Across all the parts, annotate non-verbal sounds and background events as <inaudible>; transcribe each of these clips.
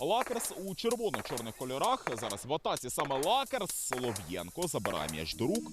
Лакерс у червоно-чорних кольорах. Зараз в атаці саме Лакерс. Солов'єнко забирає м'яч до рук.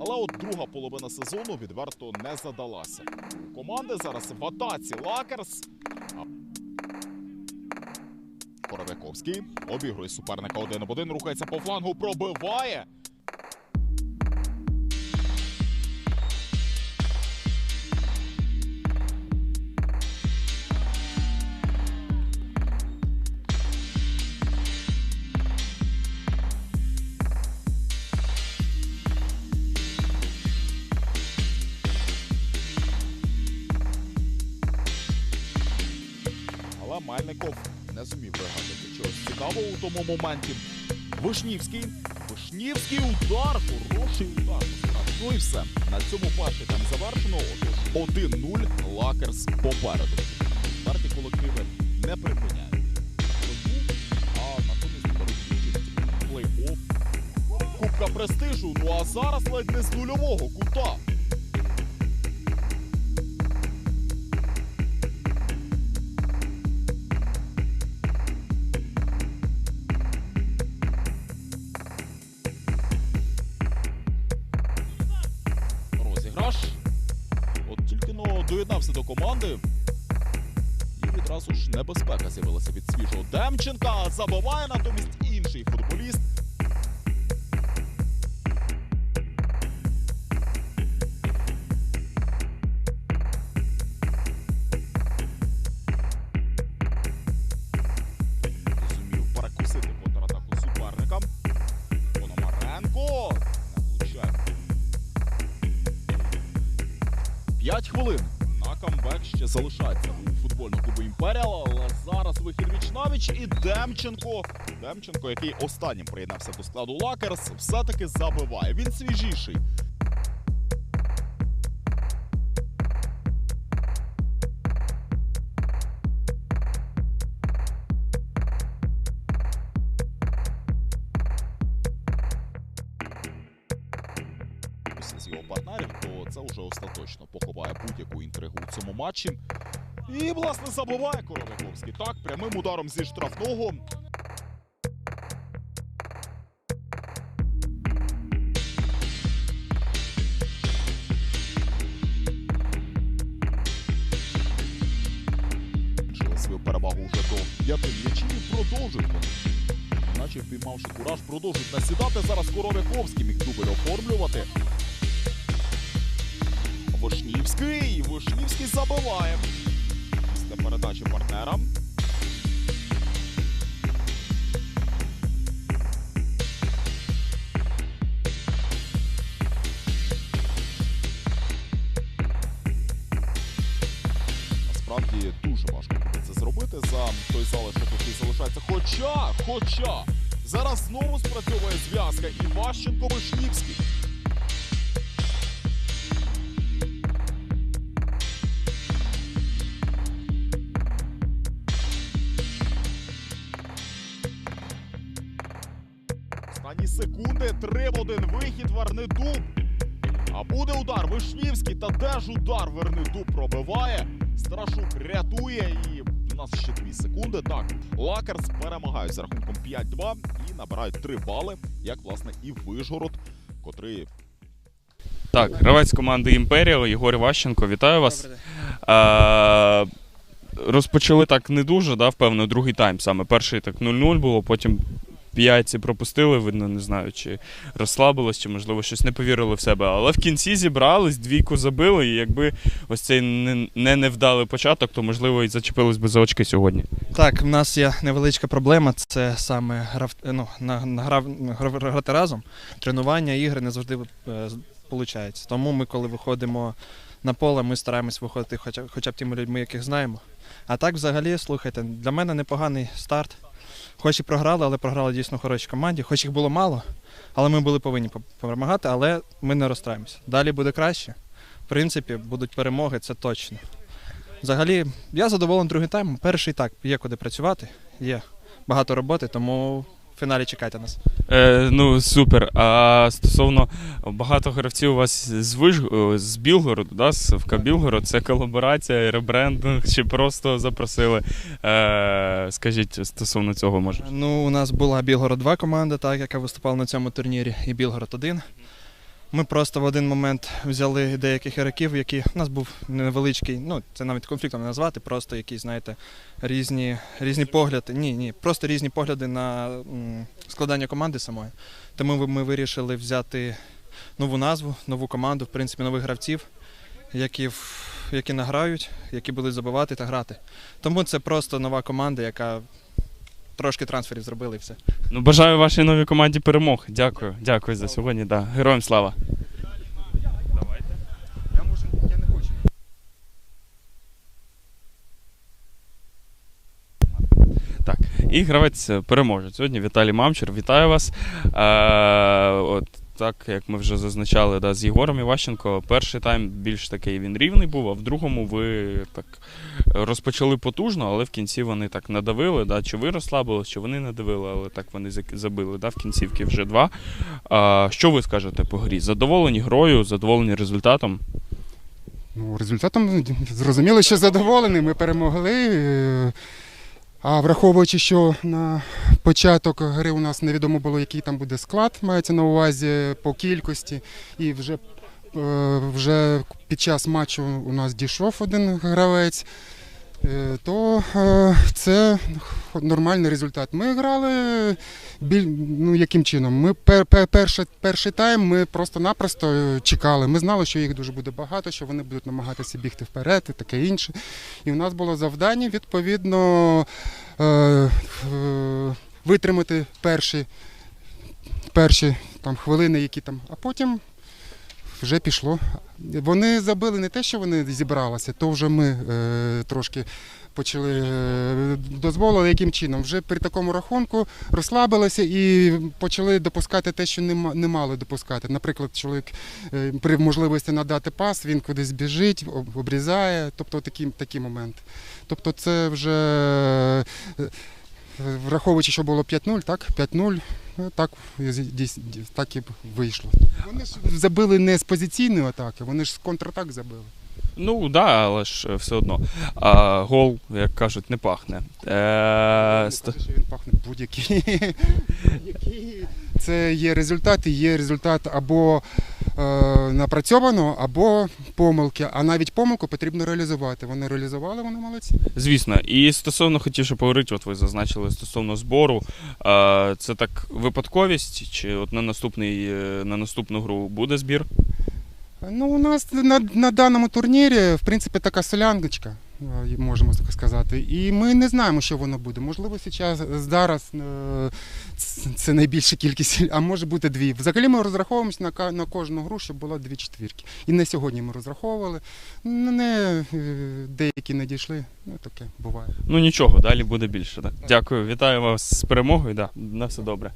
Але от друга половина сезону відверто не задалася. Команди зараз в атаці Лакерс. Коровяковський обігрує суперника один в один, рухається по флангу, пробиває. Зумів вигадати чогось цікавого у тому моменті. Вишнівський. Вишнівський удар. Хороший удар. Ну і все. На цьому перший там завершено. Отож 1-0. Лакерс попереду. Старті колективи не припиняють. А натомість беруть участь у плей-офф. Кубка престижу. Ну а зараз ледь не з нульового кута. Но доєднався до команди. І відразу ж небезпека з'явилася від свіжого Демченка. а Забиває натомість інший футболіст. Зумів перекусити контратаку суперника. Пономаренко не влучає. П'ять хвилин на камбек ще залишається у футбольному клубу Імперіал, але зараз вихід Вічнавіч і Демченко. Демченко, який останнім приєднався до складу Лакерс, все-таки забиває. Він свіжіший. Це вже остаточно поховає будь-яку інтригу у цьому матчі. І, власне, забиває Коровяковський. Так, прямим ударом зі штрафного. Свою перевагу вже до п'яти м'ячів продовжують. Наче впіймавши кураж, продовжують насідати. Зараз Коровяковський міг дубль оформлювати. Вишнівський. Вишнівський забиває. Після передачі партнерам. Насправді дуже важко це зробити за той залишок, який залишається. Хоча, хоча, зараз знову спрацьовує зв'язка Іващенко Вишнівський. Останні секунди, 3 в 1 вихід Вернедуб. А буде удар Вишнівський, та де ж удар Вернедуб пробиває. Страшук рятує і у нас ще 2 секунди. Так, Лакерс перемагають з рахунком 5-2 і набирають 3 бали, як власне і Вишгород, котрий Так, гравець команди Імперіал Єгор Ващенко, вітаю вас. А, розпочали так не дуже, да, впевнено, другий тайм саме. Перший так 0-0 було, потім п'ятці пропустили, видно, не знаю, чи розслабилось, чи, можливо, щось не повірили в себе. Але в кінці зібрались, двійку забили, і якби ось цей не, не невдалий початок, то, можливо, і зачепились би за очки сьогодні. Так, в нас є невеличка проблема. Це саме грав, ну, грав, грати разом. Тренування, ігри не завжди виходить. Тому ми, коли виходимо на поле ми стараємось виходити хоча, хоча б тими людьми, яких знаємо. А так, взагалі, слухайте, для мене непоганий старт. Хоч і програли, але програли дійсно хорошій команді. Хоч їх було мало, але ми були повинні перемагати, але ми не розстраємося. Далі буде краще. В принципі, будуть перемоги, це точно. Взагалі, я задоволений другий тайм. Перший так, є куди працювати, є багато роботи, тому в фіналі чекайте нас. Е, ну, супер. А стосовно багато гравців у вас з Виж... з Білгороду, да, з ФК Білгород, це колаборація, ребрендинг, чи просто запросили? Е, скажіть стосовно цього, може. Ну, у нас була Білгород 2 команда, так, яка виступала на цьому турнірі, і Білгород 1. Ми просто в один момент взяли деяких ігроків, які у нас був невеличкий, ну це навіть конфліктом не назвати, просто якісь, знаєте, різні, різні погляди. Ні, ні, просто різні погляди на складання команди самої. Тому ми вирішили взяти нову назву, нову команду, в принципі, нових гравців, які, які награють, які будуть забивати та грати. Тому це просто нова команда, яка трошки трансферів зробили і все. Ну, бажаю вашій новій команді перемог. Дякую. Дякую за сьогодні. Да. Героям слава. Я можу, я не хочу. Так, і гравець переможе. Сьогодні Віталій Мамчур. Вітаю вас. Е, от так, як ми вже зазначали, да, з Єгором Іващенко, перший тайм більш такий він рівний був, а в другому ви так розпочали потужно, але в кінці вони так надавили. Да, чи ви розслабились, чи вони надавили, але так вони забили. Да, в кінцівки вже два. А, що ви скажете по грі? Задоволені грою, задоволені результатом? Ну, результатом зрозуміло, що задоволені. Ми перемогли. А враховуючи, що на початок гри у нас невідомо було, який там буде склад, мається на увазі по кількості. І вже, е, вже під час матчу у нас дійшов один гравець. Е, То е, це нормальний результат. Ми грали ну, яким чином? Ми пер, пер, перший, перший тайм ми просто-напросто е, чекали. Ми знали, що їх дуже буде багато, що вони будуть намагатися бігти вперед і таке інше. І в нас було завдання відповідно витримати перші, перші там, хвилини, які там, а потім. Вже пішло. Вони забили не те, що вони зібралися, то вже ми е, трошки почали е, дозволили, яким чином. Вже при такому рахунку розслабилися і почали допускати те, що не, не мали допускати. Наприклад, чоловік е, при можливості надати пас, він кудись біжить, обрізає, тобто такі, такі моменти. Тобто це вже е, враховуючи, що було 5-0, так? 5-0, ну, так, так і вийшло. Вони ж забили не з позиційної атаки, вони ж з контратак забили. Ну, так, да, але ж е, все одно. А, гол, як кажуть, не пахне. Е, що він пахне будь-який. <laughs> Це є результат, і є результат або е, напрацьовано, або помилки. А навіть помилку потрібно реалізувати. Вони реалізували, вони молодці. Звісно, і стосовно хотів ще поговорити, от ви зазначили стосовно збору. А, це так випадковість, чи от на наступний е, на наступну гру буде збір? Ну, у нас на, на даному турнірі, в принципі, така соляночка, е, можемо так сказати. І ми не знаємо, що воно буде. Можливо, зараз, зараз е, це найбільша кількість, <laughs> а може бути дві. Взагалі ми розраховуємося на, на кожну гру, щоб було дві четвірки. І не сьогодні ми розраховували. Ну, Не, е, деякі не дійшли. Ну, таке буває. Ну нічого, далі буде більше. Так. Дякую, вітаю вас з перемогою. Да, на все добре.